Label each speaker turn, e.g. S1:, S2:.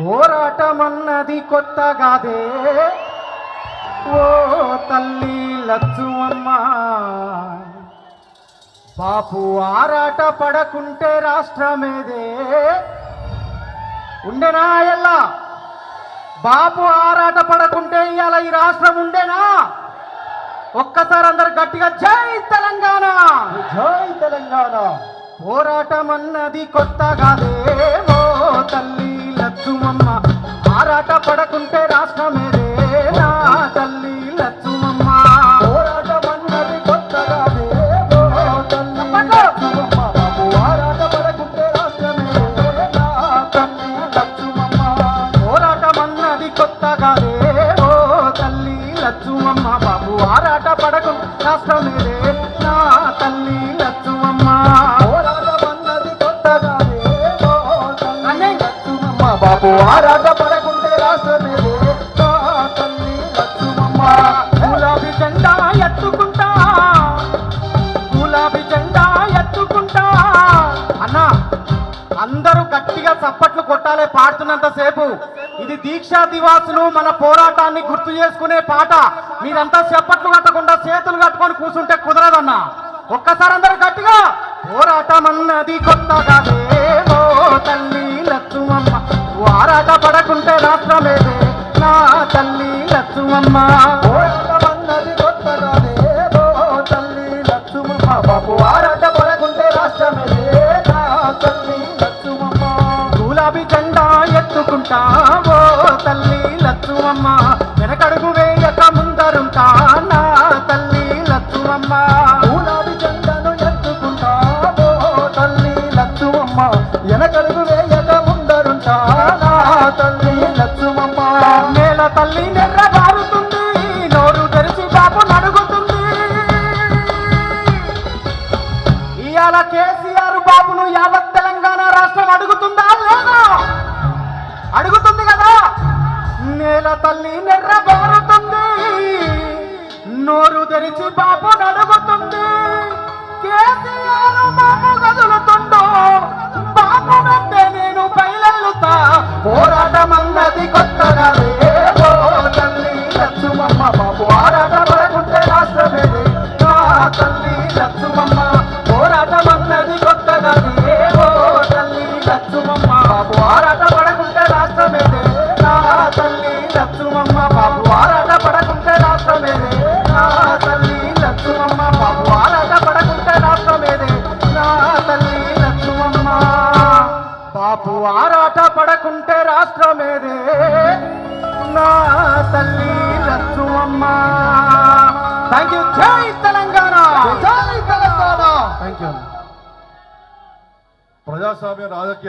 S1: పోరాటమన్నది కొత్తగాదే. ఓ తల్లి లచ్చువమ్మ బాపు ఆరాట పడకుంటే రాష్ట్రమేదే. ఉండేనా ఎల్లా? బాపు ఆరాట పడకుంటే ఇవాళ ఈ రాష్ట్రం ఉండేనా? ఒక్కసారి అందరు గట్టిగా జై తెలంగాణ!
S2: జై తెలంగాణ!
S1: పోరాటం అన్నది కొత్తగాదే. ఓ తల్లి తల్లి లచ్చుమమ్మ
S2: బాబు ఆరాట పడకుంటే
S1: రాష్ట్రమేదే నా తల్లి లచ్చుమమ్మ
S2: పోరాటం అన్నది కొత్తగా లేవో తల్లి
S1: అన్నే.
S2: లచ్చుమమ్మ. బాబు ఆరాట పడకుంటే రాష్ట్రమే నా తల్లి లచ్చుమమ్మ.
S1: గులాబీ జెండా ఎత్తుకుంటా అందరూ గట్టిగా చప్పట్లు కొట్టాలి పాడుతున్నంత సేపు. ఇది దీక్షా దివాసులు మన పోరాటాన్ని గుర్తు చేసుకునే పాట. మీరంతా చప్పట్లు కట్టకుండా చేతులు కట్టుకొని కూర్చుంటే కుదరదన్నా. ఒక్కసారి అందరూ గట్టిగా పోరాటం అన్నది కొత్తగా ఓ తల్లి లక్ష్మమ్మ వారాట పడకుంటే రాష్ట్రమేదే నా తల్లి లక్ష్మమ్మ ఎత్తుకుంటా తల్లి లచ్చుమమ్మ వెనకడుగు వేయక ముందరుంటా నా తల్లి లచ్చుమమ్మ
S2: గులాబీ జెండాను ఎత్తుకుంటావో తల్లి లచ్చుమమ్మ. వెనకడుగు వేయక ముందరుంటా నా తల్లి లచ్చుమమ్మ.
S1: నేల తల్లి తెరిచి బాబు నడుగుతుంది కేసీఆర్ బాబు కదులుతుండో బాబు వెంటే నేను పైలల్లుతా పోరా రాష్ట్రమేదే నా తల్లి లచ్చుమమ్మ థ్యాంక్ యూ జై తెలంగాణ.
S2: జై తెలంగాణ.
S1: థ్యాంక్ యూ
S3: ప్రజాస్వామ్య రాజకీయ